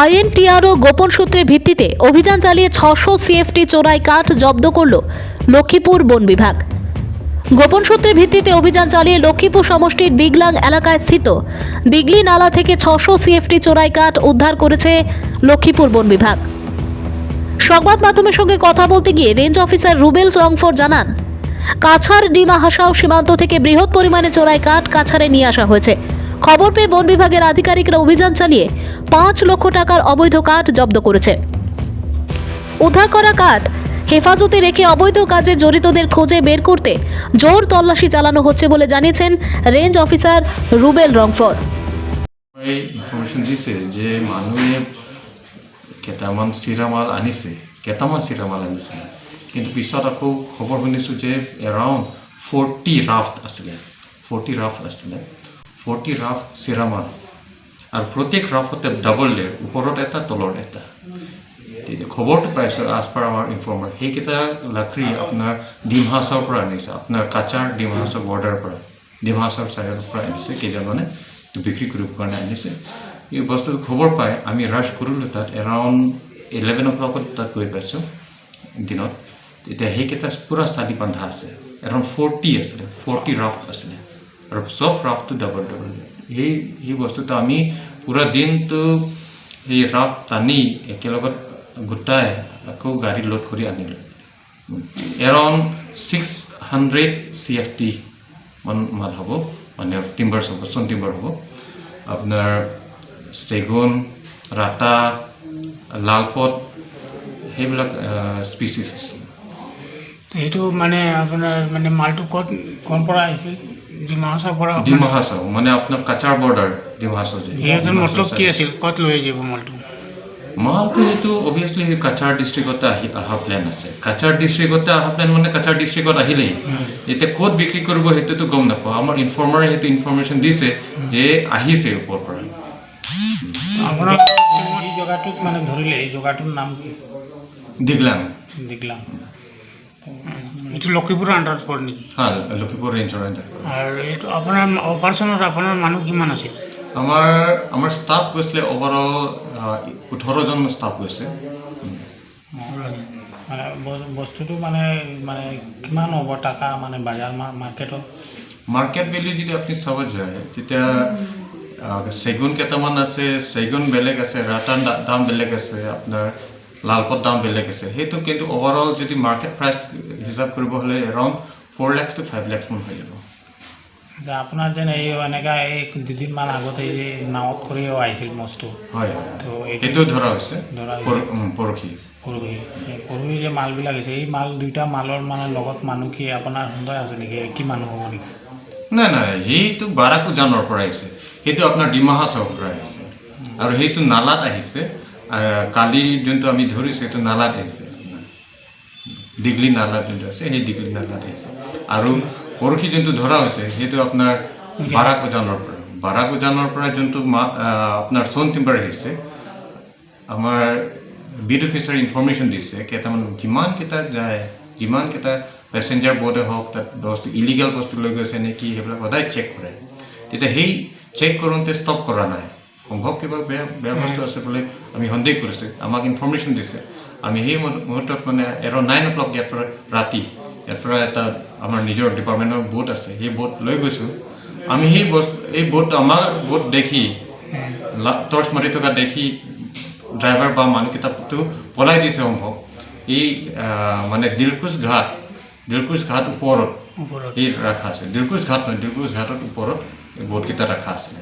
আইএনটিআরও গোপন সূত্রের ভিত্তিতে অভিযান চালিয়ে ছশো সিএফটি চোরাই কাঠ জব্দ করল লক্ষ্মীপুর বন বিভাগ। গোপন সূত্রের ভিত্তিতে অভিযান চালিয়ে লক্ষ্মীপুর সমষ্টির দিগলাং এলাকায় স্থিত দিগলি নালা থেকে ছশো সিএফটি চোরাই কাঠ উদ্ধার করেছে লক্ষ্মীপুর বন বিভাগ। সংবাদ মাধ্যমের সঙ্গে কথা বলতে গিয়ে রেঞ্জ অফিসার রুবেল রংফোর জানান, কাছাড় ডিমা হাসাও সীমান্ত থেকে বৃহৎ পরিমাণে চোরাই কাঠ কাছাড়ে নিয়ে আসা হয়েছে। খবর পেয়ে বন বিভাগের আধিকারিকরা অভিযান চালিয়ে পাঁচ লক্ষ টাকার অবৈধ কাঠ জব্দ করেছে। উদ্ধার করা কাঠ হেফাজতে রেখে অবৈধ কাজে জড়িতদের খোঁজে বের করতে জোর তল্লাশি চালানো হচ্ছে বলে জানিয়েছেন রেঞ্জ অফিসার রুবেল দিছে যে চিৰামাল আনিছে, কেইটামান চিৰামাল আনিছে। কিন্তু পিছত আকৌ খবৰ শুনিছোঁ যে এৰাউণ্ড ফৰ্টি ৰাফ্ট আছিলে ফৰ্টি ৰাফ্ট আছিলে ফৰ্টি ৰাফ্ট চিৰামাল। আৰু প্ৰত্যেক ৰাফ্টতে ডাবল লেয়াৰ ওপৰত এটা তলত এটা। খবৰটো পাইছোঁ আজ পাৰ আমাৰ ইনফৰ্মাৰ সেইকেইটা লাকৰি আপোনাৰ ডিমহাছৰ পৰা আনিছে আপোনাৰ কাছাৰ ডিমহাছৰ বৰ্ডাৰৰ পৰা ডিমহাছৰ চাইডৰ পৰা আনিছে কেইজনমানে বিক্ৰী কৰিবৰ কাৰণে আনিছে। এই বস্তুটো খবৰ পাই আমি ৰাছ কৰিলোঁ তাত এৰাউণ্ড ইলেভেন অ' ক্লকত তাত গৈ পাইছোঁ দিনত। তেতিয়া সেইকেইটা পূৰা চালি বান্ধা আছে এৰাউণ্ড ফৰ্টি আছিলে ফৰ্টি ৰাফ্ট আছিলে আৰু চব ৰাফ্টটো ডাবল ডাবল সেই সেই বস্তুটো আমি পূৰা দিনটো সেই ৰাফ্ট টানি একেলগত গোটাই আকৌ গাড়ী লোড কৰি আনিলোঁ around six hundred C F T মান মাল হ'ব মানে টিম্বাৰ্ছ হ'ব চন টিম্বাৰ হ'ব আপোনাৰ চেগুন ৰাটা লালপত সেইবিলাক স্পিচিছ আছে তো সেইটো মানে আপোনাৰ মানে মালটো ক'ত ক'ৰ পৰা আহিছিল ডিমাহাছাৰ পৰা আপোনাৰ- ডিমা হাছাও মানে আপোনাৰ কাছাৰ বৰ্ডাৰ ডিমা হাছাও যে সিহঁতৰ মতলব কি আছিল? ক'ত লৈ যাব মালটো? মালটো সেইটো অভিয়াছলি কাছাৰ ডিষ্ট্ৰিক্টতে আহি অহা প্লেন আছে। কাছাৰ ডিষ্ট্ৰিক্টতে অহা প্লেন মানে কাছাৰ ডিষ্ট্ৰিক্টত আহিলেই। এতিয়া ক'ত বিক্ৰী কৰিব সেইটোতো গম নাপাওঁ। আমাৰ ইনফৰ্মাৰে সেইটো ইনফৰ্মেশ্যন দিছে যে আহিছে ওপৰৰ পৰা। আপোনাৰ এই জেগাটোত মানে ধৰিলে এই জেগাটোৰ নাম কি? দীঘলাং দেখিলাম এইটো লক্ষীপুৰৰ আণ্ডাৰত পৰে নেকি? হা লখিমপুৰ ৰেঞ্জৰ আণ্ডাৰ আৰু এইটো আপোনাৰ অপাৰেশ্যনত আপোনাৰ মানুহ কিমান আছিল? আমাৰ আমাৰ ষ্টাফ গৈছিলে অভাৰঅল ওঠৰজন ষ্টাফ গৈছে। মানে বস্তুটো মানে মানে কিমান হ'ব টকা মানে বজাৰ মাৰ্কেটত মাৰ্কেট ভেলিউ যদি আপুনি চাব যায় তেতিয়া চেগুন কেইটামান আছে চেগুন বেলেগ আছে ৰাটান দাম বেলেগ আছে আপোনাৰ লালপত দাম বেলেগ আছে। সেইটো কিন্তু অভাৰঅল যদি মাৰ্কেট প্ৰাইচ হিচাপ কৰিব হ'লে around four lakhs to five lakhs মান হৈ যাব। আপোনাৰ যেন এই এনেকা এই দুদিনমান আগতে এই নাৱত কৰিও আহিছিল মস্তু হয় তো এইটো ধৰা হৈছে। পৰহি। পৰহি। পৰহি যে মালবিলাক আহিছে এই মাল দুইটা মালৰ মানে লগত মানুহ কি আপোনাৰ সুন্দৰ আছে নেকি? কি মানুহ হ'ব নেকি? নাই নাই সেইটো বাৰাকুজানৰ পৰা আহিছে। সেইটো আপোনাৰ ডিমাহাছৰ পৰা আহিছে। আৰু সেইটো নালাত আহিছে। আহ, কালি যোনটো আমি ধৰিছোঁ, সেইটো নালাত আহিছে। দীঘলী নালাত যোনটো আছে, সেই দীঘলী নালাত আহিছে। আৰু পৰহি যোনটো ধৰা হৈছে, সেইটো আপোনাৰ বাৰাকুজানৰ পৰা। বাৰাকুজানৰ পৰা যোনটো মা আপোনাৰ চোন টিম্বাৰ আহিছে, আমাৰ বিড অফিচাৰ ইনফৰ্মেশ্যন দিছে, কেইটামান যিমানকেইটা যায় যিমানকেইটা পেচেঞ্জাৰ বৰ্ডে হওক, তাত বস্তু ইলিগেল বস্তু লৈ গৈছে নেকি সেইবিলাক সদায় চেক কৰে। তেতিয়া সেই চেক কৰোঁতে ষ্টপ কৰা নাই। সম্ভৱ কিবা বেয়া বেয়া বস্তু আছে বুলি আমি সন্দেহ কৰিছোঁ আমাক ইনফৰ্মেশ্যন দিছে আমি সেই মুহূৰ্ত- মুহূৰ্তত মানে এৰাউণ্ড নাইন অ' ক্লক ইয়াৰ পৰা ৰাতি ইয়াৰ পৰা এটা আমাৰ নিজৰ ডিপাৰ্টমেণ্টৰ বোট আছে সেই বোট লৈ গৈছোঁ আমি সেই বস্তু এই বোট আমাৰ বোট দেখি লা- টৰ্চ মাৰি থকা দেখি ড্ৰাইভাৰ বা মানুহকেইটাটো পলাই দিছে সম্ভৱ এই আহ, মানে দিলকুচ ঘাট দিলকুচ ঘাট ওপৰত ওপৰত এই ৰখা আছে দিলকুচ ঘাট নহয় দিলকুচ ঘাটৰ ওপৰত এই বোটকেইটা ৰখা আছিলে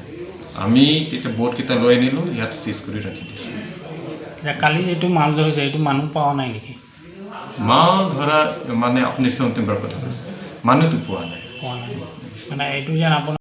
আমি তেতিয়া বোটকেইটা লৈ আনিলোঁ ইয়াত চিজ কৰি ৰাখি দিছোঁ। কালি যিটো মাল ধৰিছে এইটো মানুহ পোৱা নাই নেকি? মাল ধৰা মানে আপুনি চৌটিম্বাৰ কথা কৈছে। মানুহটো পোৱা নাই। পোৱা নাই। মানে এইটো যেন আপোনাৰ